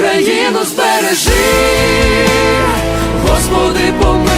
країну збережи, Господи помилуй.